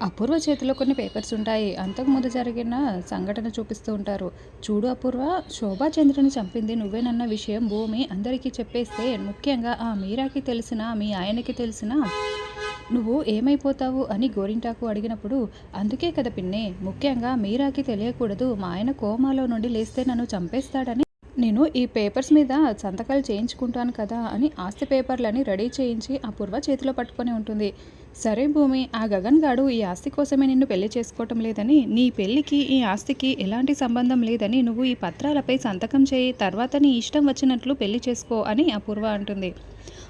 అపూర్వ చేతిలో కొన్ని పేపర్స్ ఉంటాయి. అంతకుముందు జరిగిన సంఘటన చూపిస్తూ ఉంటారు. చూడు అపూర్వ శోభాచంద్రని చంపింది నువ్వేనన్న విషయం భూమి అందరికీ చెప్పేస్తే ముఖ్యంగా ఆ మీరాకి తెలిసిన మీ ఆయనకి తెలిసిన నువ్వు ఏమైపోతావు అని గోరింటాకు అడిగినప్పుడు అందుకే కదా పిన్నే ముఖ్యంగా మీరాకి తెలియకూడదు. మా ఆయన కోమాలో నుండి లేస్తే నన్ను చంపేస్తాడని నేను ఈ పేపర్స్ మీద సంతకాలు చేయించుకుంటాను కదా అని ఆస్తి పేపర్లని రెడీ చేయించి అపూర్వ చేతిలో పట్టుకొని ఉంటుంది. సరే భూమి ఆ గగన్ గాడు ఈ ఆస్తి కోసమే నిన్ను పెళ్ళి చేసుకోవటం లేదని నీ పెళ్ళికి ఈ ఆస్తికి ఎలాంటి సంబంధం లేదని నువ్వు ఈ పత్రాలపై సంతకం చేయి తర్వాత నీ ఇష్టం వచ్చినట్లు పెళ్ళి చేసుకో అని అపూర్వ అంటుంది.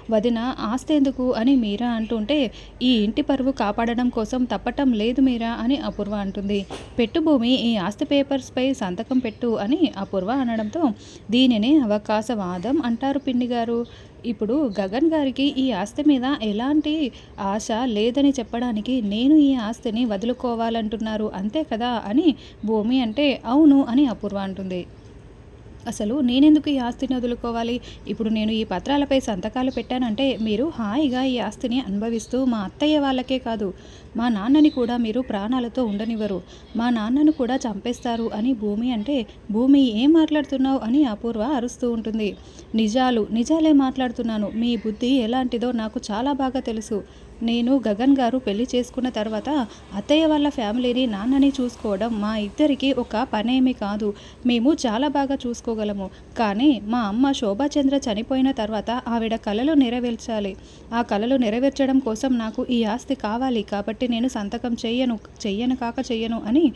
వదిన ఆస్తి ఎందుకు అని మీరా అంటుంటే ఈ ఇంటి పరువు కాపాడడం కోసం తప్పటం లేదు మీరా అని అపూర్వ అంటుంది. పెట్టు భూమి ఈ ఆస్తి పేపర్స్పై సంతకం పెట్టు అని అపూర్వ అనడంతో దీనిని అవకాశవాదం అంటారు పిన్ని గారు ఇప్పుడు గగన్ గారికి ఈ ఆస్తి మీద ఎలాంటి ఆశ లేదని చెప్పడానికి నేను ఈ ఆస్తిని వదులుకోవాలంటున్నారు అంతే కదా అని భూమి అంటే అవును అని అపూర్వ అంటుంది. అసలు నేనెందుకు ఈ ఆస్తిని వదులుకోవాలి? ఇప్పుడు నేను ఈ పత్రాలపై సంతకాలు పెట్టానంటే మీరు హాయిగా ఈ ఆస్తిని అనుభవిస్తూ మా అత్తయ్య వాళ్ళకే కాదు మా నాన్నని కూడా మీరు ప్రాణాలతో ఉండనివ్వరు. మా నాన్నను కూడా చంపేస్తారు అని భూమి అంటే భూమి ఏం మాట్లాడుతున్నావు అని అపూర్వ అరుస్తూ ఉంటుంది. నిజాలు నిజాలే మాట్లాడుతున్నాను. మీ బుద్ధి ఎలాంటిదో నాకు చాలా బాగా తెలుసు. నేను గగన్ గారు పెళ్ళి చేసుకున్న తర్వాత అత్తయ్య వాళ్ళ ఫ్యామిలీని నాన్నని చూసుకోవడం మా ఇద్దరికి ఒక పనేమి కాదు. మేము చాలా బాగా చూసుకోగలము. కానీ మా అమ్మ శోభాచంద్ర చనిపోయిన తర్వాత ఆవిడ కళలు నెరవేర్చాలి. ఆ కళలు నెరవేర్చడం కోసం నాకు ఈ ఆస్తి కావాలి. కాబట్టి నేను సంతకం చెయ్యను చెయ్యను కాక చెయ్యను అని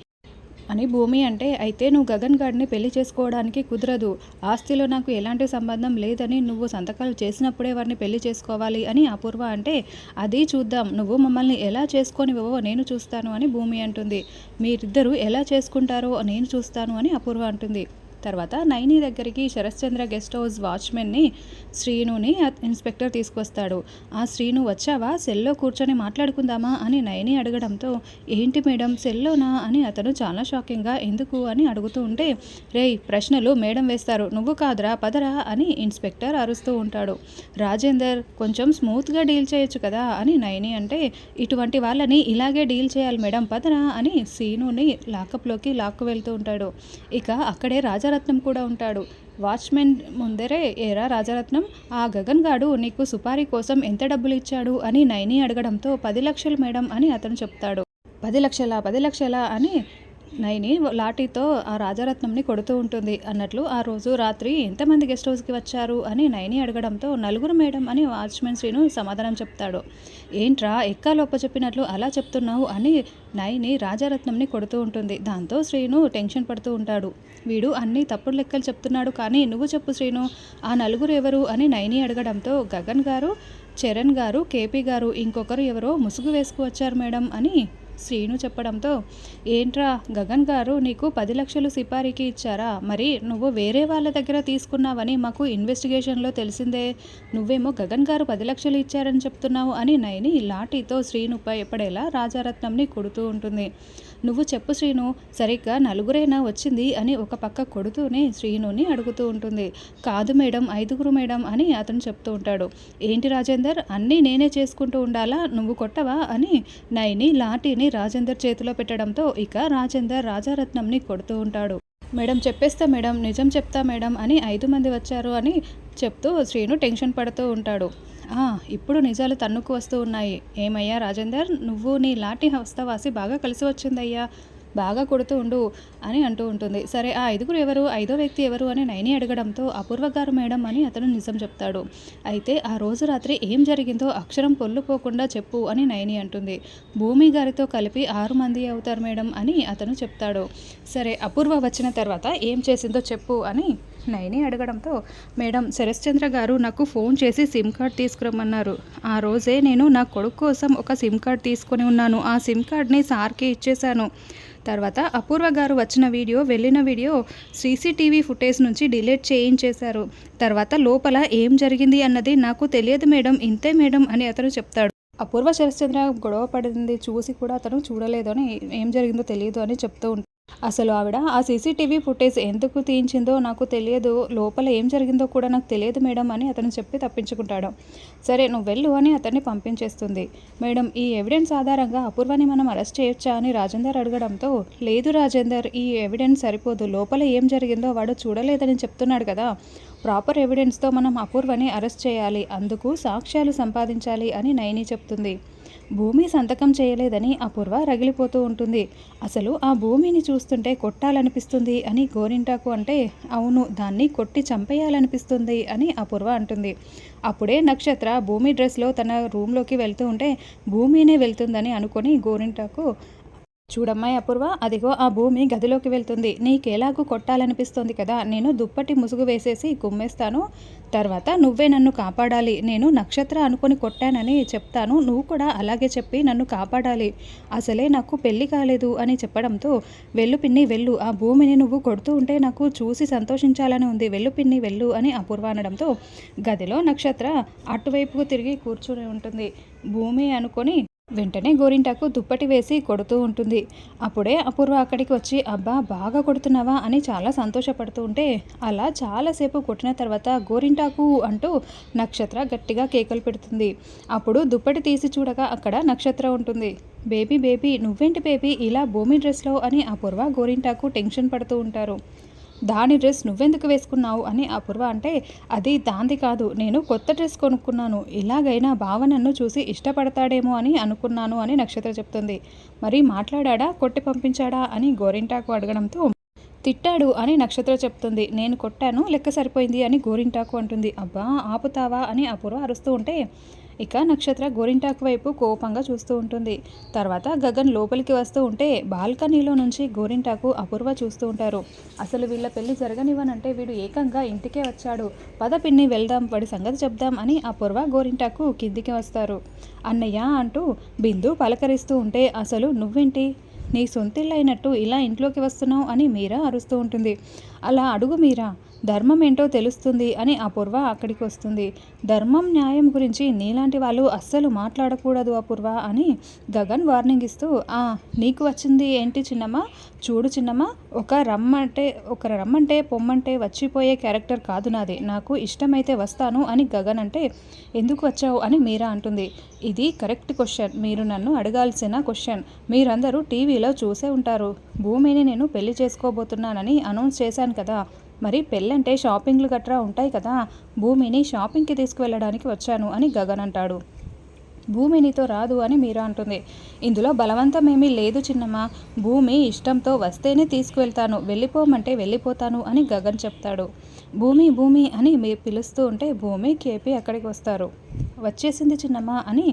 అని భూమి అంటే అయితే నువ్వు గగన్ గారిని పెళ్ళి చేసుకోవడానికి కుదరదు. ఆస్తిలో నాకు ఎలాంటి సంబంధం లేదని నువ్వు సంతకాలు చేసినప్పుడే వారిని పెళ్ళి చేసుకోవాలి అని అపూర్వ అంటే అది చూద్దాం. నువ్వు మమ్మల్ని ఎలా చేసుకొనివో నేను చూస్తాను అని భూమి అంటుంది. మీరిద్దరూ ఎలా చేసుకుంటారో నేను చూస్తాను అని అపూర్వ అంటుంది. తర్వాత నైని దగ్గరికి శరశ్చంద్ర గెస్ట్ హౌస్ వాచ్మెన్ని శ్రీనుని ఇన్స్పెక్టర్ తీసుకొస్తాడు. ఆ శ్రీను వచ్చావా? సెల్లో కూర్చొని మాట్లాడుకుందామా? అని నయని అడగడంతో ఏంటి మేడం? సెల్లోనా? అని అతను చాలా షాకింగ్గా ఎందుకు? అని అడుగుతూ ఉంటే రేయ్ ప్రశ్నలు మేడం వేస్తారు. నువ్వు కాదురా పదరా? అని ఇన్స్పెక్టర్ అరుస్తూ ఉంటాడు. రాజేందర్ కొంచెం స్మూత్గా డీల్ చేయొచ్చు కదా? అని నయని అంటే ఇటువంటి వాళ్ళని ఇలాగే డీల్ చేయాలి మేడం పదరా? అని సీనుని లాకప్లోకి లాక్కు వెళ్తూ ఉంటాడు. ఇక అక్కడే రాజా రాజారత్నం కూడా ఉంటాడు. వాచ్మెన్ ముందరే ఏరా రాజరత్నం ఆ గగన్ గాడు నీకు సుపారీ కోసం ఎంత డబ్బులు ఇచ్చాడు అని నైని అడగడంతో పది లక్షలు మేడం అని అతను చెప్తాడు. పది లక్షల పది లక్షల అని నైని లాఠీతో ఆ రాజారత్నంని కొడుతూ ఉంటుంది అన్నట్లు ఆ రోజు రాత్రి ఎంతమంది గెస్ట్ హౌస్కి వచ్చారు అని నైని అడగడంతో నలుగురు మేడం అని వాచ్మెన్ శ్రీను సమాధానం చెప్తాడు. ఏంట్రా ఎక్కాలోప చెప్పినట్లు అలా చెప్తున్నావు అని నైని రాజారత్నంని కొడుతూ ఉంటుంది. దాంతో శ్రీను టెన్షన్ పడుతూ ఉంటాడు. వీడు అన్ని తప్పుడు లెక్కలు చెప్తున్నాడు కానీ నువ్వు చెప్పు శ్రీను ఆ నలుగురు ఎవరు అని నైని అడగడంతో గగన్ గారు చరణ్ గారు కేపీ గారు ఇంకొకరు ఎవరో ముసుగు వేసుకువచ్చారు మేడం అని శ్రీను చెప్పడంతో ఏంట్రా గగన్ గారు నీకు పది లక్షలు సిపారీకి ఇచ్చారా? మరి నువ్వు వేరే వాళ్ళ దగ్గర తీసుకున్నావని మాకు ఇన్వెస్టిగేషన్లో తెలిసిందే. నువ్వేమో గగన్ గారు పది లక్షలు ఇచ్చారని చెప్తున్నావు అని నయని లాఠీతో శ్రీనుపై ఎప్పుడేలా రాజారత్నంని కొడుతూ ఉంటుంది. నువ్వు చెప్పు శ్రీను సరిగ్గా నలుగురైనా వచ్చింది అని ఒక పక్క కొడుతూనే శ్రీనుని అడుగుతూ ఉంటుంది. కాదు మేడం ఐదుగురు మేడం అని అతను చెప్తూ ఉంటాడు. ఏంటి రాజేందర్ అన్నీ నేనే చేసుకుంటూ ఉండాలా? నువ్వు కొట్టవా? అని నైని లాఠీని రాజేందర్ చేతిలో పెట్టడంతో ఇక రాజేందర్ రాజారత్నంని కొడుతూ ఉంటాడు. మేడం చెప్పేస్తా మేడం నిజం చెప్తా మేడం అని ఐదు మంది వచ్చారు అని చెప్తూ శ్రీను టెన్షన్ పడుతూ ఉంటాడు. ఇప్పుడు నిజాలు తన్నుకు వస్తూ ఉన్నాయి. ఏమయ్యా రాజేందర్? నువ్వు నీ లాటి హస్తవాసి బాగా కలిసి వచ్చిందయ్యా. బాగా కొడుతూ ఉండు అని అంటూ ఉంటుంది. సరే ఆ ఐదుగురు ఎవరు? ఐదో వ్యక్తి ఎవరు? అని నైని అడగడంతో అపూర్వ గారు మేడం అని అతను నిజం చెప్తాడు. అయితే ఆ రోజు రాత్రి ఏం జరిగిందో అక్షరం పొల్లుపోకుండా చెప్పు అని నైని అంటుంది. భూమి గారితో కలిపి ఆరు మంది అవుతారు మేడం అని అతను చెప్తాడు. సరే అపూర్వ వచ్చిన తర్వాత ఏం చేసిందో చెప్పు అని నైని అడగడంతో మేడం శరశ్చంద్ర గారు నాకు ఫోన్ చేసి సిమ్ కార్డ్ తీసుకురమ్మన్నారు. ఆ రోజే నేను నా కొడుకు కోసం ఒక సిమ్ కార్డ్ తీసుకొని ఉన్నాను. ఆ సిమ్ కార్డ్ని సార్కి ఇచ్చేశాను. తర్వాత అపూర్వ గారు వచ్చిన వీడియో వెళ్ళిన వీడియో సీసీటీవీ ఫుటేజ్ నుంచి డిలీట్ చేయించేశారు. తర్వాత లోపల ఏం జరిగింది అన్నది నాకు తెలియదు మేడం. ఇంతే మేడం అని అతను చెప్తాడు. అపూర్వ శరశ్చంద్ర గొడవ పడింది చూసి కూడా అతను చూడలేదు అని ఏం జరిగిందో తెలియదు అని చెప్తూ ఉంటాడు అసలు ఆవిడ ఆ సీసీటీవీ ఫుటేజ్ ఎందుకు తీయించిందో నాకు తెలియదు. లోపల ఏం జరిగిందో కూడా నాకు తెలియదు మేడం అని అతను చెప్పి తప్పించుకుంటాడు. సరే నువ్వు వెళ్ళు అని అతన్ని పంపించేస్తుంది. మేడం ఈ ఎవిడెన్స్ ఆధారంగా అపూర్వని మనం అరెస్ట్ చేయొచ్చా అని రాజేందర్ అడగడంతో లేదు రాజేందర్ ఈ ఎవిడెన్స్ సరిపోదు. లోపల ఏం జరిగిందో వాడు చూడలేదని చెప్తున్నాడు కదా. ప్రాపర్ ఎవిడెన్స్తో మనం అపూర్వని అరెస్ట్ చేయాలి. అందుకు సాక్ష్యాలు సంపాదించాలి అని నయని చెప్తుంది. భూమి సంతకం చేయలేదని అపూర్వ రగిలిపోతూ ఉంటుంది. అసలు ఆ భూమిని చూస్తుంటే కొట్టాలనిపిస్తుంది అని గోరింటాకు అంటే అవును దాన్ని కొట్టి చంపేయాలనిపిస్తుంది అని అపూర్వ అంటుంది. అప్పుడే నక్షత్ర భూమి డ్రెస్లో తన రూమ్లోకి వెళ్తూ ఉంటే భూమినే వెళ్తుందని అనుకొని గోరింటాకు చూడమ్మాయి అపూర్వ అదిగో ఆ భూమి గదిలోకి వెళ్తుంది. నీకెలాగూ కొట్టాలనిపిస్తుంది కదా. నేను దుప్పటి ముసుగు వేసేసి కుమ్మేస్తాను తర్వాత నువ్వే నన్ను కాపాడాలి. నేను నక్షత్ర అనుకొని కొట్టానని చెప్తాను. నువ్వు కూడా అలాగే చెప్పి నన్ను కాపాడాలి. అసలే నాకు పెళ్ళి కాలేదు అని చెప్పడంతో వెళ్ళు పిన్ని వెళ్ళు. ఆ భూమిని నువ్వు కొడుతూ ఉంటే నాకు చూసి సంతోషించాలని ఉంది. వెళ్ళు పిన్ని వెళ్ళు అని అపూర్వ అనడంతో గదిలో నక్షత్ర అటువైపుకు తిరిగి కూర్చుని ఉంటుంది. భూమి అనుకొని వెంటనే గోరింటాకు దుప్పటి వేసి కొడుతూ ఉంటుంది. అప్పుడే అపూర్వ అక్కడికి వచ్చి అబ్బా బాగా కొడుతున్నావా? అని చాలా సంతోషపడుతూ ఉంటే అలా చాలాసేపు కొట్టిన తర్వాత గోరింటాకు అంటూ నక్షత్ర గట్టిగా కేకలు పెడుతుంది. అప్పుడు దుప్పటి తీసి చూడగా అక్కడ నక్షత్ర ఉంటుంది. బేబీ బేబీ నువ్వేంటి బేబీ ఇలా భూమి డ్రెస్లో? అని అపూర్వ గోరింటాకు టెన్షన్ పడుతూ ఉంటారు. దాని డ్రెస్ నువ్వెందుకు వేసుకున్నావు? అని అపూర్వ అంటే అది దాంది కాదు. నేను కొత్త డ్రెస్ కొనుక్కున్నాను. ఇలాగైనా బావ నన్ను చూసి ఇష్టపడతాడేమో అని అనుకున్నాను అని నక్షత్ర చెప్తుంది. మరి మాట్లాడా కొట్టి పంపించాడా? అని గోరింటాకు అడగడంతో తిట్టాడు అని నక్షత్ర చెప్తుంది. నేను కొట్టాను లెక్క సరిపోయింది అని గోరింటాకు అంటుంది. అబ్బా ఆపుతావా? అని అపూర్వ అరుస్తూ ఉంటే ఇక నక్షత్ర గోరింటాకు వైపు కోపంగా చూస్తూ ఉంటుంది. తర్వాత గగన్ లోపలికి వస్తూ ఉంటే బాల్కనీలో నుంచి గోరింటాకు అపూర్వ చూస్తూ ఉంటారు. అసలు వీళ్ళ పెళ్ళి జరగనివ్వనంటే వీడు ఏకంగా ఇంటికే వచ్చాడు. పద పిన్ని వెళ్దాం వాడి సంగతి చెప్దాం అని అపూర్వ గోరింటాకు కిందికి వస్తారు. అన్నయ్య అంటూ బిందు పలకరిస్తూ ఉంటే అసలు నువ్వేంటి? నీ సొంతిల్లైనట్టు ఇలా ఇంట్లోకి వస్తున్నావు అని మీరా అరుస్తూ ఉంటుంది. అలా అడుగు మీరా? ధర్మం ఏంటో తెలుస్తుంది అని అపూర్వ అక్కడికి వస్తుంది. ధర్మం న్యాయం గురించి నీలాంటి వాళ్ళు అస్సలు మాట్లాడకూడదు అపూర్వ అని గగన్ వార్నింగ్ ఇస్తూ ఆ నీకు వచ్చింది ఏంటి చిన్నమ్మ? చూడు చిన్నమ్మ ఒక రమ్మంటే ఒక రమ్మంటే పొమ్మంటే వచ్చిపోయే క్యారెక్టర్ కాదు నాది. నాకు ఇష్టమైతే వస్తాను అని గగన్ అంటే ఎందుకు వచ్చావు? అని మీరా అంటుంది. ఇది కరెక్ట్ క్వశ్చన్ మీరు నన్ను అడగాల్సిన క్వశ్చన్ మీరందరూ టీవీలో చూసే ఉంటారు. భూమిని నేను పెళ్ళి చేసుకోబోతున్నానని అనౌన్స్ చేశాను కదా. మరి పెళ్ళంటే షాపింగ్లు గట్రా ఉంటాయి కదా భూమిని షాపింగ్కి తీసుకువెళ్ళడానికి వచ్చాను అని గగన్ అంటాడు. భూమి నీతో రాదు అని మీరా అంటుంది. ఇందులో బలవంతమేమీ లేదు చిన్నమ్మా. భూమి ఇష్టంతో వస్తేనే తీసుకువెళ్తాను. వెళ్ళిపోమంటే వెళ్ళిపోతాను అని గగన్ చెప్తాడు. భూమి భూమి అని మీ పిలుస్తూ ఉంటే భూమి కేపీ అక్కడికి వస్తారు. వచ్చేసింది చిన్నమ్మా అని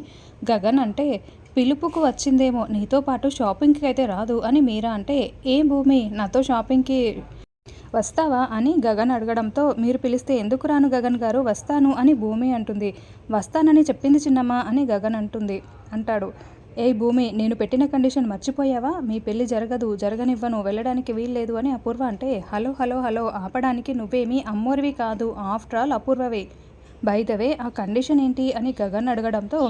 గగన్ అంటే పిలుపుకు వచ్చిందేమో నీతో పాటు షాపింగ్కి అయితే రాదు అని మీరా అంటే ఏం భూమి? నాతో షాపింగ్కి వస్తావా అని గగన్ అడగడంతో మీరు పిలిస్తే ఎందుకు రాను గగన్ గారు? వస్తాను అని భూమి అంటుంది. వస్తానని చెప్పింది చిన్నమ్మ అని గగన్ అంటుంది. అంటాడు. ఏ భూమి నేను పెట్టిన కండిషన్ మర్చిపోయావా? మీ పెళ్ళి జరగదు జరగనివ్వను వెళ్ళడానికి వీల్లేదు అని అపూర్వ అంటే హలో హలో హలో ఆపడానికి నువ్వేమీ అమ్మోరివి కాదు ఆఫ్టర్ ఆల్ అపూర్వవే. బైదవే ఆ కండిషన్ ఏంటి అని గగన్ అడగడంతో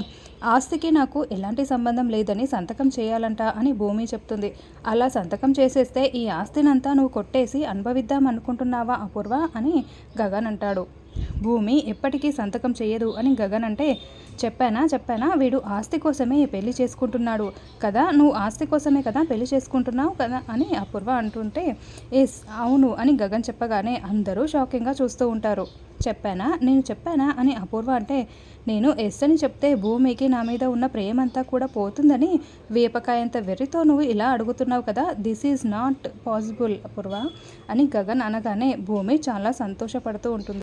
ఆస్తికి నాకు ఎలాంటి సంబంధం లేదని సంతకం చేయాలంట అని భూమి చెప్తుంది. అలా సంతకం చేసేస్తే ఈ ఆస్తినంతా నువ్వు కొట్టేసి అనుభవిద్దాం అనుకుంటున్నావా అపూర్వ? అని గగన్ అంటాడు. భూమి ఎప్పటికీ సంతకం చేయదు అని గగన్ అంటే చెప్పానా చెప్పానా వీడు ఆస్తి కోసమే పెళ్ళి చేసుకుంటున్నాడు కదా నువ్వు ఆస్తి కోసమే కదా పెళ్ళి చేసుకుంటున్నావు కదా అని అపూర్వ అంటుంటే ఎస్ అవును అని గగన్ చెప్పగానే అందరూ షాకింగ్గా చూస్తూ ఉంటారు. చెప్పానా నేను చెప్పానా అని అపూర్వ అంటే నేను ఎస్ అని చెప్తే భూమికి నా మీద ఉన్న ప్రేమంతా కూడా పోతుందని వేపకాయంత వెర్రితో నువ్వు ఇలా అడుగుతున్నావు కదా this is not possible Apoorva అని గగన్ అనగానే భూమి చాలా సంతోషపడుతూ ఉంటుంది.